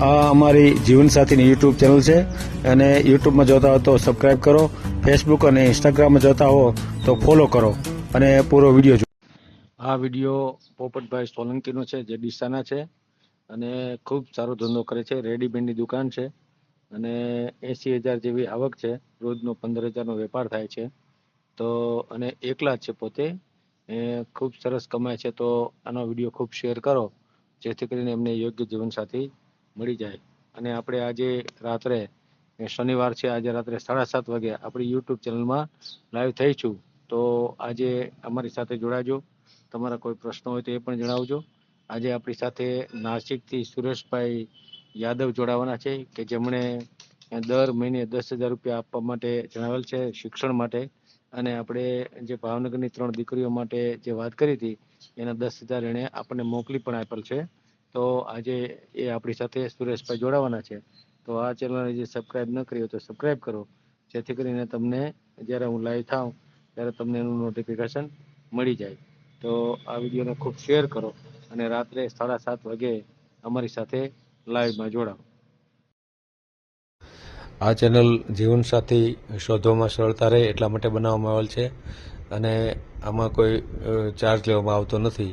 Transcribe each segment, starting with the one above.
આ અમારી જીવનસાથીની YouTube channel છે. અને યુટ્યુબમાં જોતા હો તો સબસ્ક્રાઈબ કરો. ફેસબુક અને ઇન્સ્ટાગ્રામમાં જોતા હો તો ફોલો કરો. અને પૂરો વીડિયો જુઓ આ વીડિયો પોપટભાઈ સોલંકીનો છે, જે ડીસાના છે. અને ખૂબ સારો ધંધો કરે છે. રેડીમેડની દુકાન છે. અને એંસી હજાર જેવી આવક છે. રોજનો પંદર હજારનો વેપાર થાય છે. તો અને એકલા જ છે પોતે. એ ખૂબ સરસ કમાય છે. તો આનો વીડિયો ખૂબ શેર કરો. જેથી કરીને એમને યોગ્ય જીવનસાથી મળી જાય. અને આપણે આજે રાત્રે શનિવાર છે, આજે રાત્રે સાડા સાત વાગે આપણી યુટ્યુબ ચેનલમાં લાઈવ થઈશું તો આજે અમારી સાથે જોડાજો. તમારા કોઈ પ્રશ્નો હોય તો એ પણ જણાવજો. આજે આપણી સાથે નાસિકથી સુરેશભાઈ યાદવ જોડાવાના છે, કે જેમણે દર મહિને દસ હજાર રૂપિયા આપવા માટે જણાવેલ છે શિક્ષણ માટે. અને આપણે જે ભાવનગરની ત્રણ દીકરીઓ માટે જે વાત કરી હતી, એના દસ હજાર એણે આપણને મોકલી પણ આપેલ છે. તો આજે એ આપણી સાથે સુરેશભાઈ જોડાવાના છે. તો આ ચેનલને જે સબસ્ક્રાઇબ ન કરી હોય તો સબસ્ક્રાઇબ કરો. જેથી કરીને તમને જ્યારે હું લાઈવ થાઉં, ત્યારે તમને એનું નોટિફિકેશન મળી જાય. તો આ વિડીયોને ખૂબ શેર કરો અને રાત્રે સાડા સાત વાગે અમારી સાથે લાઈવમાં જોડાઓ. આ ચેનલ જીવનસાથી શોધવામાં સરળતા રહે એટલા માટે બનાવવામાં આવેલ છે અને આમાં કોઈ ચાર્જ લેવામાં આવતો નથી.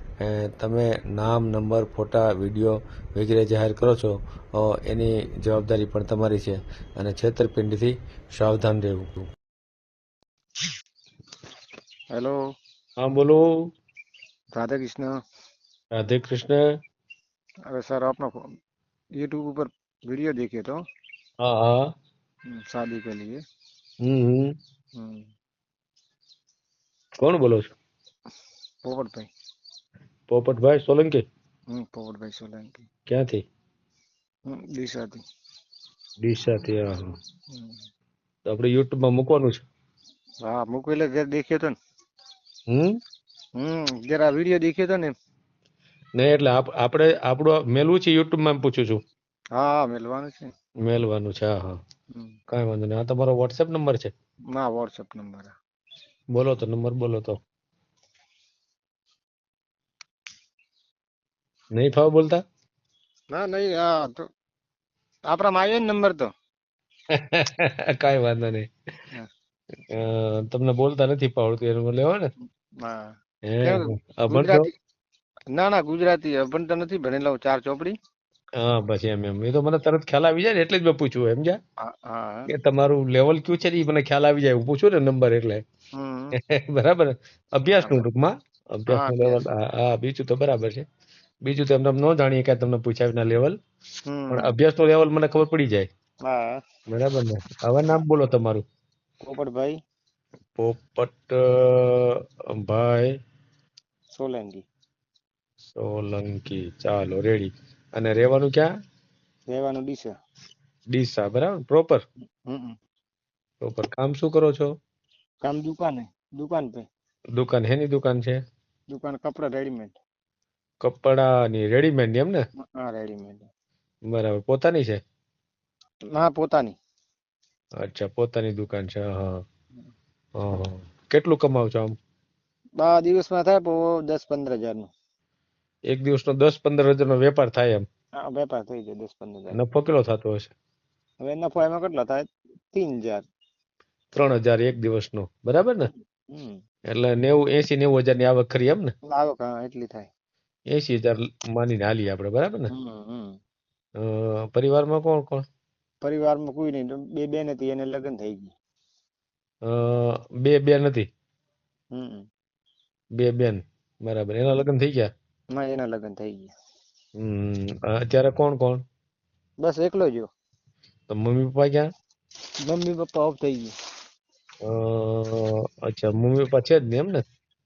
તમે નામ નંબર ફોટા વિડીયો વગેરે જાહેર કરો છો અ, એની જવાબદારી પણ તમારી છે અને છેતરપિંડીથી સાવધાન રહેવું हेलो હા બોલો राधा कृष्ण રાધે કૃષ્ણ अरे सर आपने यूट्यूब पर वीडियो देखे तो હા હા हम्म, शादी के लिए હમ हम्म, કોણ બોલો છો पोपट भाई પોપટભાઈ સોલંકી? હું પોપટભાઈ સોલંકી. ક્યાંથી? ડીસાથી. ડીસાથી હા તો યુટ્યુબમાં મૂકવાનું છે? હા મૂકવી એટલે ઘેર દેખ્યો તો ને. હમ? હમ જરા વીડિયો દેખ્યો હતો ને નહીં એટલે આપણે આપણું મેલવું છે યુટ્યુબમાં પૂછું છું. હા મેલવાનું છે. મેલવાનું છે હા હા. કાંઈ વાંધો નહીં. આ તમારો વોટ્સએપ નંબર છે? ના વોટ્સએપ નંબર બોલો તો નંબર બોલો તો. નહીં ફાવ બોલતા? ના નહીં આ તો આપણામાં આવ્યો ને નંબર તો. કાંઈ વાંધો નહીં. તમને બોલતા નથી ફાવડતું એનું લેવો ને? ના ના ગુજરાતી અભણ તો નથી ભણેલો ચાર ચોપડી. હા બસ એમ એમ. એ તો મને તરત ખ્યાલ આવી જાય ને એટલે જ મેં પૂછ્યું એમ જા. કે તમારું લેવલ કયું છે ને એ મને ખ્યાલ આવી જાય હું પૂછું ને નંબર એટલે. બરાબર? બરાબર. અભ્યાસનું ટૂંકમાં અભ્યાસ. નું લેવલ હા બીજું તો બરાબર છે. બીજું તો એમને એમ ન જાણીએ કે તમને પૂછાવીના લેવલ પણ અભ્યાસનું લેવલ મને ખબર પડી જાય. હા. બરાબર ને? હવે નામ બોલો તમારું. પોપટભાઈ. પોપટ ભાઈ. સોલંકી. સોલંકી. ચાલો રેડી અને રહેવાનું ક્યાં? રહેવાનું ડીસા. ડીસા બરાબર? પ્રોપર પ્રોપર કામ શું કરો છો? કામ દુકાને દુકાન પે. દુકાન હેની દુકાન છે? દુકાન કપડા રેડીમેડ. કપડાની રેડીમેડની એમ ને? હા રેડીમેડ બરાબર. પોતાની છે? ના પોતાની. અચ્છા પોતાની દુકાન છે. હા હા. હા. કેટલું કમાવ છો આમ? બા દિવસમાં થાય પો દસ પંદર હજારનું એક દિવસનો દસ પંદર હજાર નો વેપાર થાય એમ? હા વેપાર થઈ જાય દસ પંદર હજાર. નફો કેટલો થતો હશે? હવે નફો એમાં કેટલો થાય? તીન હજાર. ત્રણ હજાર એક દિવસનો. બરાબર ને? એટલે નેવું એસી નેવું હજારની આવક ખરી એમ ને? આવક હા એટલી થાય. એસી હજાર માનીને હાલીએ આપણે બરાબર ને? પરિવારમાં કોણ કોણ? પરિવારમાં કોઈ નહીં બે બેન હતી એને લગ્ન થઈ ગયું. અ, બે બેન નથી બે બેન બરાબર. એના લગ્ન થઈ ગયા? ના એના લગ્ન થઈ ગયા. અત્યારે કોણ કોણ? બસ એકલો જ તો મમ્મી પપ્પા ક્યાં? મમ્મી પપ્પા ઓફ થઈ ગયા. અચ્છા મમ્મી પપ્પા છે જ ને એમ ને?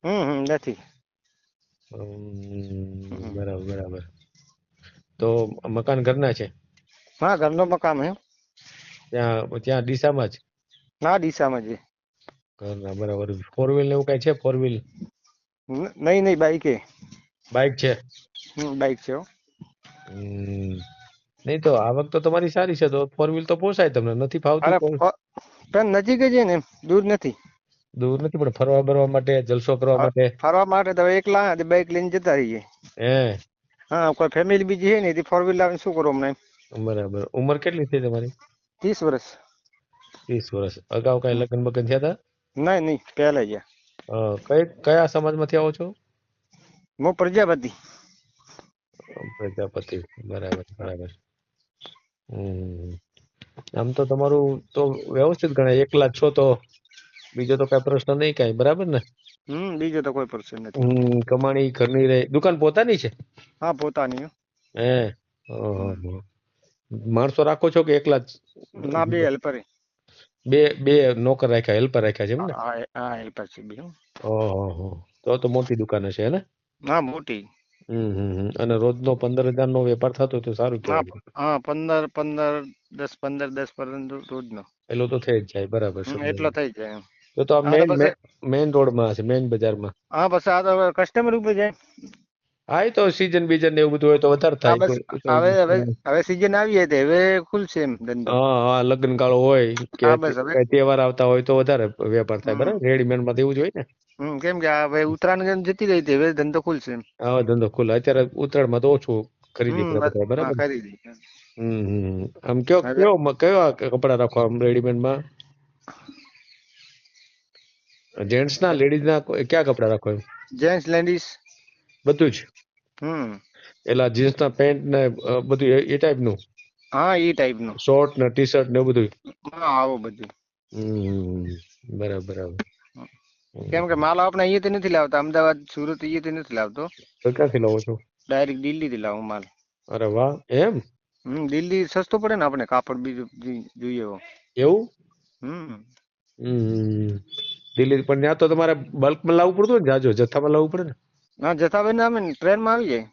હમ નથી. બરાબર બરાબર. તો મકાન ઘરના છે? હા ઘરનો મકાન હે. ત્યાં ત્યાં ડીસામાં જ? ના ડીસામાં જ ઘરના બરાબર. ફોર વ્હીલ ને એવું કઈ છે? ફોર વ્હીલ નહીં નહીં બાઈક એ બાઈક છે? બાઈક છે નહીં તો આવક તો તમારી સારી છે. તો ફોર વ્હીલ તો પોસાય તમને. નથી ફાવતું પણ નજીક જ છે ને દૂર નથી. દૂર નથી પણ ફરવા બરવા માટે જલસો કરવા માટે. ફરવા માટે તો એકલા બાઈક લઈને જતા રહીએ. હે? હા કોઈ ફેમિલી બીજી છે ને તે ફોર વ્હીલ લાવીને શું કરો અમને? બરાબર. ઉંમર કેટલી થઈ તમારી? ત્રીસ વર્ષ. ત્રીસ વર્ષ. અગાઉ કઈ લગ્ન બગન થયા હતા નહીં નહીં પહેલા ગયા અ, કઈ કયા સમાજમાંથી આવો છો? હું પ્રજાપતિ. પ્રજાપતિ. બરાબર બરાબર. હમ. આમ તો તમારું તો વ્યવસ્થિત ગણાય. એકલા છો તો બીજો તો કઈ પ્રશ્ન નહીં કઈ બરાબર ને? હમ બીજો તો કોઈ પ્રશ્ન નથી. હમ કમાણી ઘરની રહે દુકાન પોતાની છે? હા પોતાની હે. ઓહો. માણસો રાખો છો કે એકલા જ? ના બે હેલ્પર. બે બે નોકર રાખ્યા હેલ્પર રાખ્યા છે એમ ને? હા હેલ્પર છે બે ઓહો તો તો મોટી દુકાન હશે હે ને? હા મોટી. હમ હમ હમ. અને રોજનો પંદર હજાર નો વેપાર થતો તો સારું હા કહેવાય. હા પંદર પંદર દસ પંદર દસ પર્યંત રોજનો. એટલો તો થઈ જ જાય બરાબર હમ, એટલો થઈ જાય. તો તો મેઇન મેઇન રોડમાં હશે મેઇન બજારમાં. હા બસ આ તો કસ્ટમર ઉપર જાય. હા તો સીઝન બીજન ને એવું બધું હોય તો વધારે થાય. હવે હવે હવે સીઝન આવી હતી હવે ખુલશે એમ ધંધો. હા હા લગ્ન ગાળો હોય કે તહેવાર આવતા હોય તો વધારે વેપાર થાય બરાબર? રેડીમેડમાં એવું જ હોય ને? હમ કેમ કે હવે ઉત્તરાયણ જતી રહી હતી હવે ધંધો ખુલશે એમ. હા ધંધો ખુલ્લો અત્યારે ઉત્તરાયણમાં તો ઓછું ખરીદી કરે બધા બરાબર? ખરીદી હમ હમ. આમ કયો કયો મ- કયો કપડા રાખો આમ રેડીમેડમાં જેન્ટ્સ ના લેડીઝ ના ક્યાં કપડા રાખો એમ? જેન્ટ્સ લેડીઝ બધું જ? હમ. એલા જીન્સ ના પેન્ટ ને બધું એ- ટાઈપનું? હા એ ટાઈપનું. શોર્ટ ને ટી શર્ટ ને બધું હા આવો બધું હમ બરાબર બરાબર. કેમ કે માલ આપણે અહીંયાથી નથી લાવતા. અમદાવાદ સુરત અહીંયાથી નથી લાવતો. તો ક્યાંથી લાવો છો? ડાયરેક્ટ દિલ્હી થી લાવું માલ. અરે વાહ એમ? હમ દિલ્હી સસ્તો પડે ને આપણે કાપડ બીજું જોઈએ એવું. હમ હમ. દિલ્હી પણ ત્યાં તો તમારે બલ્કમાં લાવવું પડતું ને જાજો જથ્થામાં લાવવું પડે ને. હા જથ્થાબેન અમે ટ્રેનમાં આવી જાય.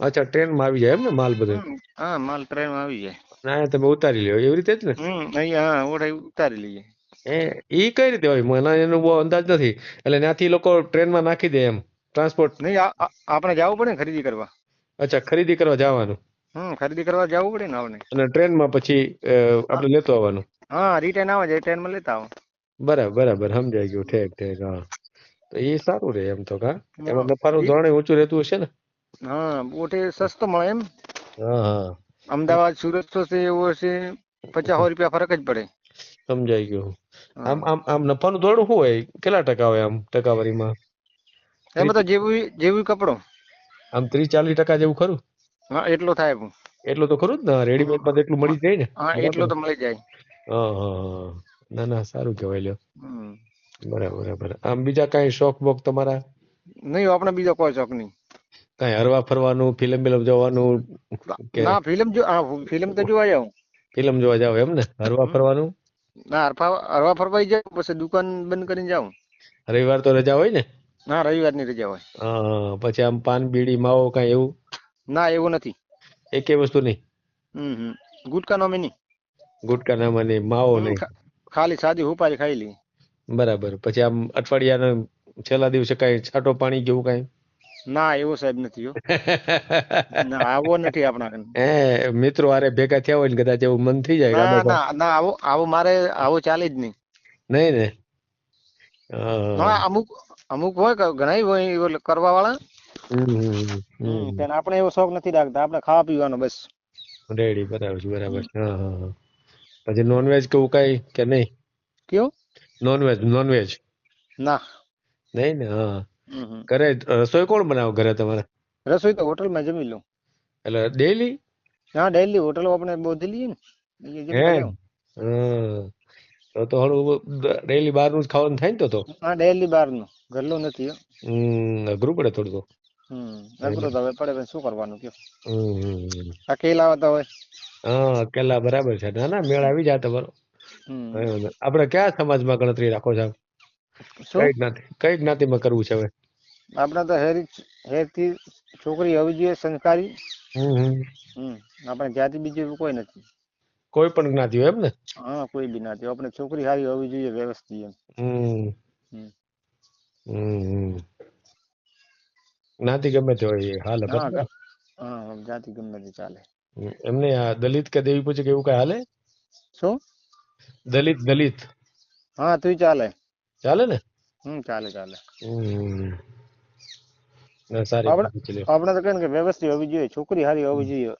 અચ્છા ટ્રેનમાં આવી જાય એમ ને માલ બધો? હા માલ ટ્રેનમાં આવી જાય. ના તમે ઉતારી લ્યો એવી રીતે જ ને? અહીંયા હા ઓઢાઈ ઉતારી લઈએ. એ ઈ કઈ રીતે હોય? મને એનો બહુ અંદાજ નથી. એટલે ત્યાંથી લોકો લોકો ટ્રેનમાં નાખી દે એમ ટ્રાન્સપોર્ટ. નહીં આપણે જવું પડે ને ખરીદી કરવા. અચ્છા ખરીદી કરવા જવાનું? હમ ખરીદી કરવા જવું પડે ને આપણે. અને ટ્રેનમાં પછી અ, આપણે લેતો આવવાનું? હા રિટર્ન આવે છે ટ્રેનમાં લેતા આવો. બરાબર બરાબર સમજાઈ ગયું. ઠેક ઠેક હા. તો એ સારું રહે એમ તો કા? એમાં નફાનું ધોરણ ઊંચું રહેતું હશે ને? હા ઓઠે સસ્તો મળે એમ. હા હા. અમદાવાદ સુરત તો છે એવું હશે પચાસ રૂપિયા ફરક જ પડે. સમજાઈ ગયું. આમ આમ આમ નફાનું ધોરણ શું હોય? કેટલા ટકા હોય આમ ટકાવારીમાં? એમાં તો જેવું જેવું કપડો. આમ ત્રીસ ચાલીસ ટકા જેવું ખરું? હા એટલો થાય. એટલું તો ખરું જ ને. રેડીમેડમાં એટલું મળી જાય ને. હા એટલો તો મળી જાય. હા હા. ના ના સારું કહેવાય લ્યો. બરાબર બરાબર. આમ બીજા કાંઈ શોખ બોખ તમારા? નહીં આપણે બીજો કોઈ શોખ નહીં. કાંઈ હરવા ફરવાનું ફિલ્મ બિલમ જોવાનું ના ફિલ્મ જો ફિલ્મ તો જોવા જાઉં. ફિલ્મ જોવા જાવ એમ ને? હરવા ફરવાનું? ના હરવા હરવા ફરવા જાઉં પછી દુકાન બંધ કરીને જાઉં. રવિવાર તો રજા હોય ને? ના રવિવારની રજા હોય. હા પછી આમ પાન બીડી માવો કાંઈ એવું? ના એવું નથી. એકેય વસ્તુ નહીં? હમ હમ. ગુટકાનો અમે નહીં ગુટકા નામાં નહીં માવો નહીં? ખાલી સાદી હુપારી ખાઈ લઈએ બરાબર. પછી આમ અઠવાડિયાના છેલ્લા દિવસે કઈ છાંટો પાણી કેવું કઈ? ના એવો સાહેબ નથી ના આવો નથી આપણા હે મિત્રો આરે ભેગા થયા હોય ને કદાચ એવું મન થઈ જાય ના ના ના આવો આવો મારે આવો ચાલે જ નહીં. નહીં ને? અમુક અમુક હોય ઘણાય ઘણા હોય કરવા વાળા. આપણે એવો શોખ નથી રાખતા. આપણે ખાવા પીવાનો બસ. રેડી બરાબર છે બરાબર હા હા. પછી નોનવેજ કેવું કઈ કે નહીં? કયો? નોનવેજ નોનવેજ ના. નહીં ને? હા. ઘરે રસોઈ કોણ બનાવે ઘરે તમારે? રસોઈ તો હોટલમાં જમી લઉં. એટલે ડેલી હા ડેલી હોટલ આપણે બોધી લઈએ ને. તો તો હળવું ડેલી બહારનું જ ખાવાનું થાય ને તો તો? હા ડેલી બહારનું. ઘરનું નથી હમ અઘરું પડે થોડું તો. હમ. અઘરું તો હવે પડે શું કરવાનું કયો? હમ. આ કેલા આવતા હોય. હા અકેલા બરાબર છે. ના ના મેળ આવી જાય તમારો. આપણે કયા સમાજમાં ગણતરી રાખો છો કઈ જ્ઞાતિ કઈ જ્ઞાતિમાં કરવું છે હવે? આપણે તો હેરી હેરથી છોકરી હોવી જોઈએ સંસ્કારી આપણે જાતિ બીજી કોઈ નથી. કોઈ પણ જ્ઞાતિ હોય એમ ને? હા કોઈ બી જ્ઞાતિ આપણે છોકરી સારી હોવી જોઈએ વ્યવસ્થિત એમ. જ્ઞાતિ ગમે તે હોય હાલે હા જાતિ ગમે તે ચાલે. હમ. એમને આ દલિત કે દેવી પૂજક એવું કઈ હાલે? શું? દલિત દલિત. હા તું ચાલે. ચાલે ને? હમ ચાલે ચાલે. હમ. સારી આપણે તો કે વ્યવસ્થિત હોવી જોઈએ છોકરી સારી હોવી જોઈએ.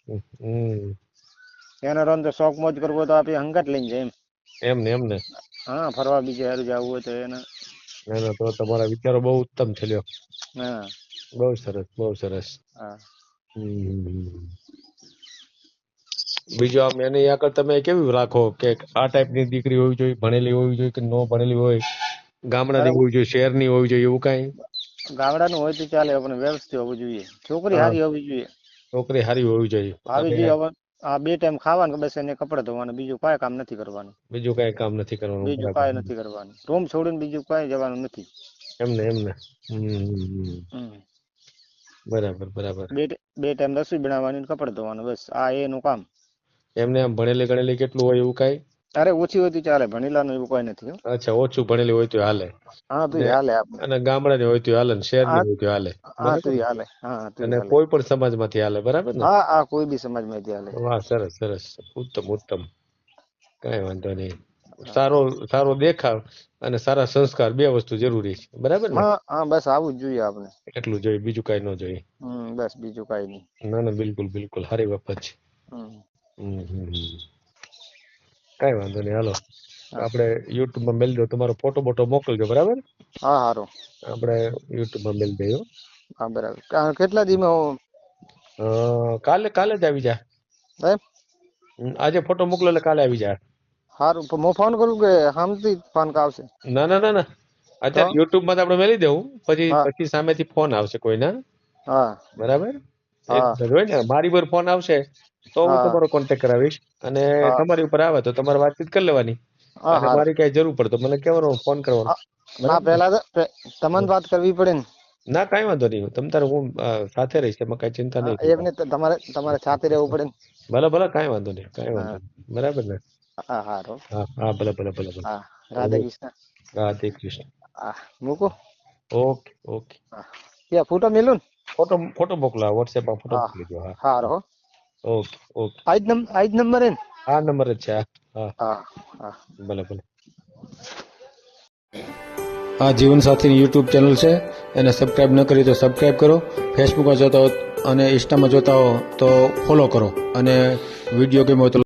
એનો રન તો શોખ મોજ કરવો તો આપણે હંગાત લઈને જાય એમ. એમ ને એમ ને? હા ફરવા બીજે હારું જવું હોય તો એને. ના તો તમારા વિચારો બહુ ઉત્તમ છે લ્યો. હા. બહુ સરસ બહુ સરસ. હા. હમ. બીજું આમ એની આગળ તમે કેવી રાખો કે આ ટાઈપની દીકરી હોવી જોઈએ ભણેલી હોવી જોઈએ કે ન ભણેલી હોય ગામડાની હોવી જોઈએ શહેરની હોવી જોઈએ એવું કઈ? ગામડાનું હોય તો ચાલે પણ વ્યવસ્થિત હોવું જોઈએ. છોકરી સારી હોવી જોઈએ. છોકરી સારી હોવી જોઈએ. આવી જોઈએ હવે આ બે ટાઈમ ખાવાનું બસ એને કપડા ધોવાનું બીજું કાંઈ કામ નથી કરવાનું. બીજું કઈ કામ નથી કરવાનું બીજું. કાંઈ નથી કરવાનું. રૂમ છોડીને બીજું કાંઈ જવાનું નથી. એમને એમને. બરાબર બરાબર. બે બે ટાઈમ રસોઈ બનાવવાની કપડાં ધોવાનું બસ. આ એનું કામ. એમને આમ ભણેલી ગણેલી કેટલું હોય એવું કઈ? અરે ઓછી હોય તો ચાલે ભણેલાનું એવું કઈ નથી અચ્છા ઓછું ભણેલી હોય તો હાલે. હા તો હાલે અને ગામડાની હોય તો હાલે શહેરની હોય તો હાલે. હા તો હાલે હા અને કોઈ પણ સમાજમાંથી હાલે બરાબર ને? હા હા કોઈ બી સમાજમાં હાલે. વાહ સરસ સરસ. ઉત્તમ ઉત્તમ. કઈ વાંધો નહીં. સારો સારો દેખાવ અને સારા સંસ્કાર બે વસ્તુ જરૂરી છે બરાબર ને? હા બસ આવું જ જોઈએ આપણે. એટલું જોઈએ બીજું કઈ ન જોઈએ. બસ બીજું કાઈ નહીં. ના ના બિલકુલ બિલકુલ. સારી બાબત છે. કઈ વાંધો નહીં હાલો. આપણે યુટ્યુબમાં મેલ દો તમારો ફોટો બોટો મોકલજો બરાબર? હા હારો. આપણે યુટ્યુબમાં મેલ દઈએ હા. બરાબર. કેટલા દીમાં કાલે કાલે જ આવી જા. એમ? આજે ફોટો મોકલો એટલે કાલે આવી જા. પણ હું ફોન કરું કે સામેથી ફોન આવશે ના ના ના ના. અત્યારે? યુટ્યુબમાં આપણે મેલી દેવું પછી. પછી સામેથી ફોન આવશે કોઈના. હા. બરાબર? મારી પર ફોન આવશે. તો હું તમારો કોન્ટેક્ટ કરાવીશ અને તમારી ઉપર આવે તો તમારે વાતચીત કરી લેવાની. અને મારી કઈ જરૂર પડે તો મને કહેવાનો ફોન કરવાનો. ના તો તમને વાત કરવી પડે ને. ના કઈ વાંધો નહીં. તમ તારે હું સાથે રહીશ એમાં કઈ ચિંતા નહીં. એમને તમારે તમારે સાથે રહેવું પડે ને. ભલે ભલે કઈ વાંધો નહીં કઈ વાંધો બરાબર ને? હા હારું. હા હા ભલે ભલે ભલે ભલે. હા રાધા કૃષ્ણ. રાધે કૃષ્ણ. હા મૂકો. Okay okay. હા. ત્યાં ફોટો મેલું ફોટો ફોટો મોકલાવો વોટ્સએપમાં ફોટો મોકલી દો હા. હારો ઓકે ઓકે. આજ નંબર આજ નંબર હે ને? આ નંબર જ છે હા. હા ભલે ભલે. આ જીવનસાથીની યુટ્યુબ ચેનલ છે. એને સબસ્ક્રાઇબ ન કરી તો સબસ્ક્રાઇબ કરો. ફેસબુકમાં જોતા હો અને ઇન્સ્ટામાં જોતા હો તો ફોલો કરો. અને વીડિયો ગેમ હોય તો